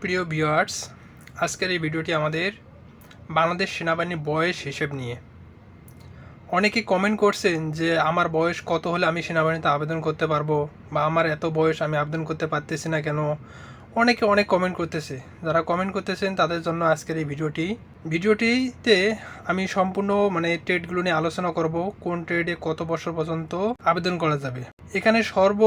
প্রিয় ভিউয়ার্স, আজকের এই ভিডিওটি আমাদের বাংলাদেশ সেনাবাহিনীর বয়স হিসেব নিয়ে। অনেকে কমেন্ট করছেন যে, আমার বয়স কত হলে আমি সেনাবাহিনীতে আবেদন করতে পারব? বা আমার এত বয়স আমি আবেদন করতে পারতেছি না কেন? অনেকে অনেক কমেন্ট করতেছে। যারা কমেন্ট করতেছেন, তাদের জন্য আজকের এই ভিডিওটি। ভিডিওটিতে আমি সম্পূর্ণ মানে ট্রেডগুলো নিয়ে আলোচনা করব, কোন ট্রেডে কত বছর পর্যন্ত আবেদন করা যাবে। এখানে সর্ব,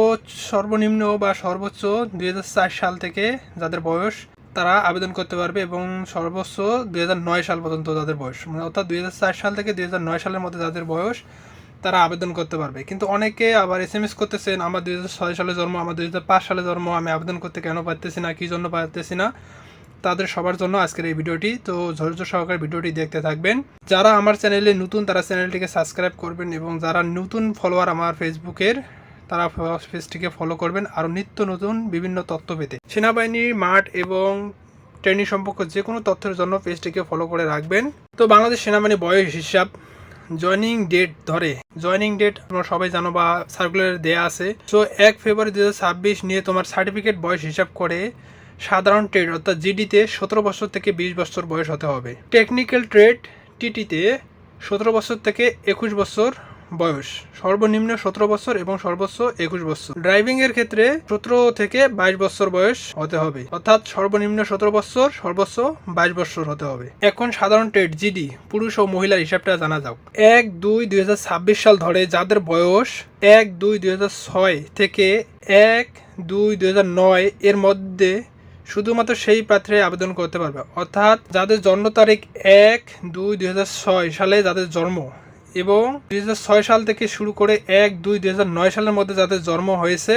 সর্বনিম্ন বা সর্বোচ্চ দুই হাজার চার সাল থেকে যাদের বয়স, তারা আবেদন করতে পারবে এবং সর্বোচ্চ দুই হাজার নয় সাল পর্যন্ত যাদের বয়স। মানে অর্থাৎ দুই হাজার চার সাল থেকে দুই হাজার নয় সালের মধ্যে যাদের বয়স তারা আবেদন করতে পারবে। কিন্তু অনেকে আবার এস এম এস করতেছেন, আমার দুই হাজার ছয় সালে জন্ম, আমার দুই হাজার পাঁচ সালে জন্ম, আমি আবেদন করতে কেন পারতেছি না, কী জন্য পারতেছি না? তাদের সবার জন্য আজকের এই ভিডিওটি। তো ধৈর্য সহকারে ভিডিওটি দেখতে থাকবেন। যারা আমার চ্যানেলে নতুন, তারা চ্যানেলটিকে সাবস্ক্রাইব করবেন এবং যারা নতুন ফলোয়ার আমার ফেসবুকের তারা পেজটিকে ফলো করবেন। আরও নিত্য নতুন বিভিন্ন তথ্য পেতে। সেনাবাহিনীর মাঠ এবং ট্রেনিং সম্পর্কে যে কোনো তথ্যের জন্য পেজটিকে ফলো করে রাখবেন। তো বাংলাদেশ সেনাবাহিনী বয়স হিসাব জয়নিং ডেট ধরে। জয়নিং ডেট তোমরা সবাই জানো বা সার্কুলার দেয়া আছে। সো এক ফেব্রুয়ারি দু হাজার ছাব্বিশ নিয়ে তোমার সার্টিফিকেট বয়স হিসাব করে সাধারণ ট্রেড অর্থাৎ জিডিতে সতেরো বছর থেকে বিশ বছর বয়স হতে হবে। টেকনিক্যাল ট্রেড টিটিতে সতেরো বছর থেকে একুশ বছর বয়স। সর্বনিম্ন সতেরো বছর এবং সর্বোচ্চ একুশ বছর। ড্রাইভিং এর ক্ষেত্রে সতেরো থেকে বাইশ বছর বয়স হতে হবে। অর্থাৎ সর্বনিম্ন সতেরো বছর, সর্বোচ্চ বাইশ বছর হতে হবে। এখন সাধারণ ট্রেড জিডি পুরুষ ও মহিলার হিসাবটা জানা যাক। এক দুই দুই সাল ধরে যাদের বয়স এক দুই দুই থেকে এক দুই দুই এর মধ্যে শুধুমাত্র সেই পাত্রে আবেদন করতে পারবে। অর্থাৎ যাদের জন্ম তারিখ এক দুই দুই সালে যাদের জন্ম এবং দুই হাজার ছয় সাল থেকে শুরু করে এক, দুই দুই সালের মধ্যে যাদের জন্ম হয়েছে,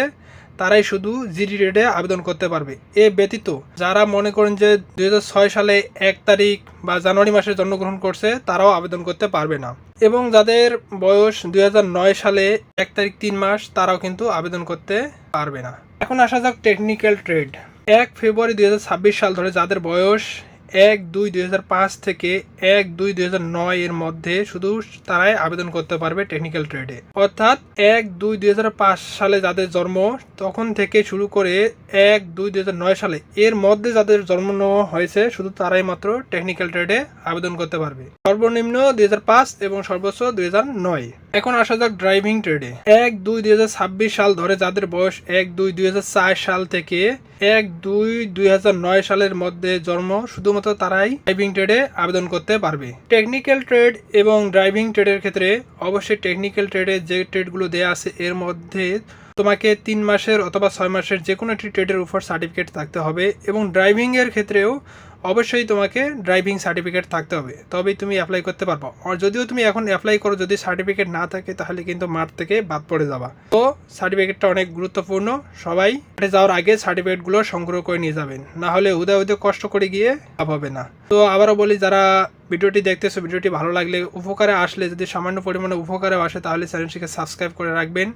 তারাই শুধু জিডি রেডে আবেদন করতে পারবে। এ ব্যতীত যারা মনে করেন যে দু হাজার ছয় সালে এক তারিখ বা জানুয়ারি মাসে জন্মগ্রহণ করছে, তারাও আবেদন করতে পারবে না। এবং যাদের বয়স দুই হাজার নয় সালে এক তারিখ তিন মাস, তারাও কিন্তু আবেদন করতে পারবে না। এখন আসা যাক টেকনিক্যাল ট্রেড এক ফেব্রুয়ারি দুই হাজার ছাব্বিশ সাল ধরে যাদের বয়স এক দুই দুই থেকে এক দুই দুই এর মধ্যে শুধু তারাই আবেদন করতে পারবে টেকনিক্যাল ট্রেডে অর্থাৎ এক দুই দুই সালে যাদের জন্ম, তখন থেকে শুরু করে এক দুই দুই সালে এর মধ্যে যাদের জন্ম নেওয়া হয়েছে, শুধু তারাই মাত্র টেকনিক্যাল ট্রেডে আবেদন করতে পারবে। সর্বনিম্ন দুই হাজার পাঁচ এবং সর্বোচ্চ দুই হাজার নয়। এখন আসা যাক ড্রাইভিং ট্রেডে এক দুই দুই সাল ধরে যাদের বয়স এক দুই দুই সাল থেকে এক দুই দুই সালের মধ্যে জন্ম, শুধুমাত্র তারাই ড্রাইভিং ট্রেডে আবেদন করতে পারবে। টেকনিক্যাল ট্রেড এবং ড্রাইভিং ট্রেডের ক্ষেত্রে অবশ্যই টেকনিক্যাল ট্রেডে যে ট্রেডগুলো দেওয়া আছে, এর মধ্যে তোমাকে তিন মাসের অথবা ছয় মাসের যে কোনো একটি ট্রেডের উপর সার্টিফিকেট থাকতে হবে এবং ড্রাইভিংয়ের ক্ষেত্রেও অবশ্যই তোমাকে ড্রাইভিং সার্টিফিকেট থাকতে হবে। তবেই তুমি অ্যাপ্লাই করতে পারব। আর যদিও তুমি এখন অ্যাপ্লাই করো, যদি সার্টিফিকেট না থাকে, তাহলে কিন্তু মাঠ থেকে বাদ পড়ে যাবা। তো সার্টিফিকেটটা অনেক গুরুত্বপূর্ণ। সবাই মাঠে যাওয়ার আগে সার্টিফিকেটগুলো সংগ্রহ করে নিয়ে যাবেন। না হলে উদয় উদয় কষ্ট করে গিয়ে লাভ হবে না। তো আবারও বলি, যারা ভিডিওটি দেখতেছো, ভিডিওটি ভালো লাগলে, উপকারে আসলে, যদি সামান্য পরিমাণে উপকারে আসে, তাহলে চ্যানেলটিকে সাবস্ক্রাইব করে রাখবেন।